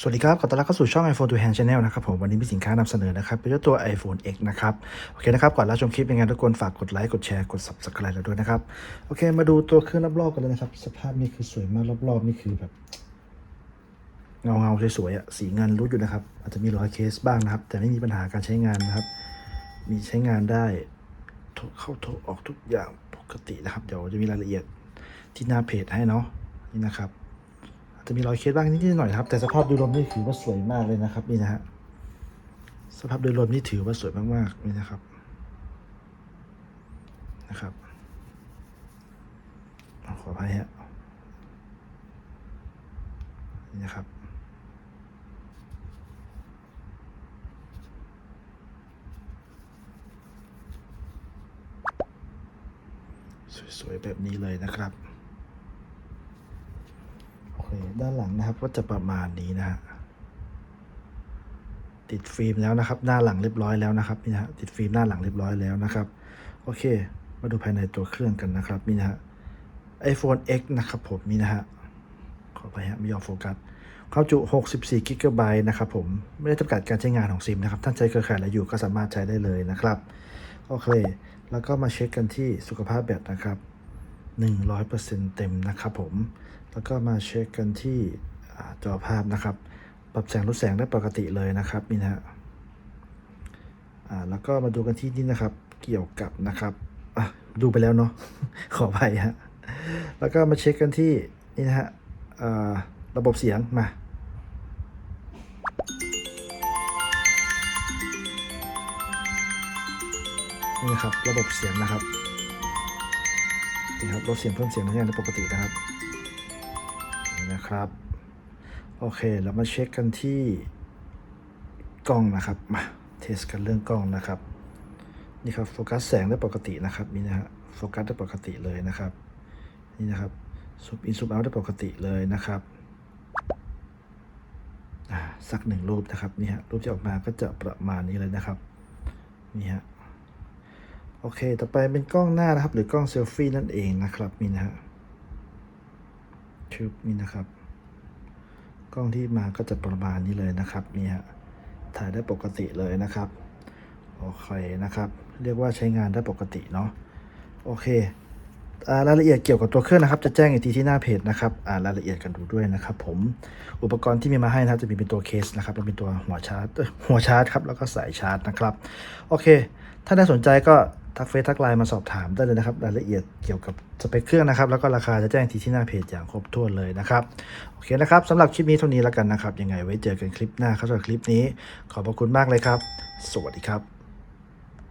สวัสดีครับ ขอต้อนรับเข้าสู่ช่อง iPhone to Hand Channel นะครับผม วันนี้มีสินค้านำเสนอนะครับ เป็นเจ้าตัว iPhone X นะครับ โอเคนะครับ ก่อนรับชมคลิปยังไงทุกคนฝากกดไลค์ กดแชร์ กด Subscribe เราด้วยนะครับ โอเค มาดูตัวเครื่องรอบๆกันเลยนะครับ สภาพนี่คือสวยมากรอบๆ นี่คือแบบ เงาๆสวยๆอะสีเงินรู้อยู่นะครับ อาจจะมีรอยเคสบ้างนะครับ แต่ไม่มีปัญหาการใช้งานนะครับ มีใช้งานได้เข้าโทรออกทุกอย่างปกตินะครับ เดี๋ยวจะมีรายละเอียดที่หน้าเพจให้เนาะ นี่นะครับ จะมีรอยเคสบ้างนิดๆหน่อยครับ แต่สภาพโดยรวมนี่ถือว่าสวยมากเลยนะครับนี่นะฮะสภาพโดยรวมนี่ถือว่าสวยมากๆนี่นะครับนะครับขออภัยฮะนี่นะครับสวยๆแบบนี้เลยนะครับ ด้านหลังนะครับก็จะประมาณนี้นะฮะติดฟิล์มแล้วนะครับ หน้าหลังเรียบร้อยแล้วนะครับนี่นะฮะติดฟิล์มหน้าหลังเรียบร้อยแล้วนะครับ โอเค มาดูภายในตัวเครื่องกันนะครับนี่นะฮะ iPhone X นะครับผมนี่นะฮะขอไปฮะไม่ยอมโฟกัสความจุ 64 กิกะไบต์นะครับผม ไม่ได้จำกัดการใช้งานของซิมนะครับ ท่านใช้เครือข่ายอะไรอยู่ก็สามารถใช้ได้เลยนะครับ โอเค แล้วก็มาเช็คกันที่สุขภาพแบตนะครับ 100%เต็มนะครับผม แล้วก็มาเช็คกันที่จอภาพนะครับ ปรับแสงลดแสงได้ปกติเลยนะครับนี่นะฮะแล้วก็มาดูกันที่นี่นะครับ เกี่ยวกับนะครับดูไปแล้วเนาะ ขออภัยฮะ แล้วก็มาเช็คกันที่นี่นะฮะระบบเสียงมานี่นะครับระบบเสียงนะครับ นี่ครับลดเสียงเพิ่มเสียงทุกอย่างได้ปกตินะครับนี่นะครับโอเคเรามาเช็คกันที่กล้องนะครับมาเทสกันเรื่องกล้องนะครับนี่ครับโฟกัสแสงได้ปกตินะครับนี่นะฮะโฟกัสได้ปกติเลยนะครับนี่นะครับซูมอินซูมเอาได้ปกติเลยนะครับอ่าสักหนึ่งรูปนะครับนี่ฮะรูปที่ออกมาก็จะประมาณนี้เลยนะครับนี่ฮะ โอเค ต่อไปเป็นกล้องหน้านะครับ หรือกล้องเซลฟี่นั่นเองนะครับนี่นะฮะชุบนี่นะครับ กล้องที่มาก็จะประมาณนี้เลยนะครับนี่ฮะถ่ายได้ปกติเลยนะครับโอเคนะครับ เรียกว่าใช้งานได้ปกติเนาะโอเคอรายละเอียดเกี่ยวกับตัวเครื่องนะครับ จะแจ้งอีกทีที่หน้าเพจนะครับอ่ารายละเอียดกันดูด้วยนะครับ ผมอุปกรณ์ที่มีมาให้นะครับจะมีเป็นตัวเคสนะครับแล้วเป็นตัวหัวชาร์จหัวชาร์จครับแล้วก็สายชาร์จนะครับโอเค ถ้าน่าสนใจก็ ทักเฟซทักไลน์มาสอบถามได้เลยนะครับ รายละเอียดเกี่ยวกับสเปคเครื่องนะครับ แล้วก็ราคาจะแจ้งทีที่หน้าเพจอย่างครบถ้วนเลยนะครับ โอเคนะครับสำหรับคลิปนี้เท่านี้แล้วกันนะครับ ยังไงไว้เจอกันคลิปหน้าครับสำหรับคลิปนี้ ขอบพระคุณมากเลยครับ สวัสดีครับ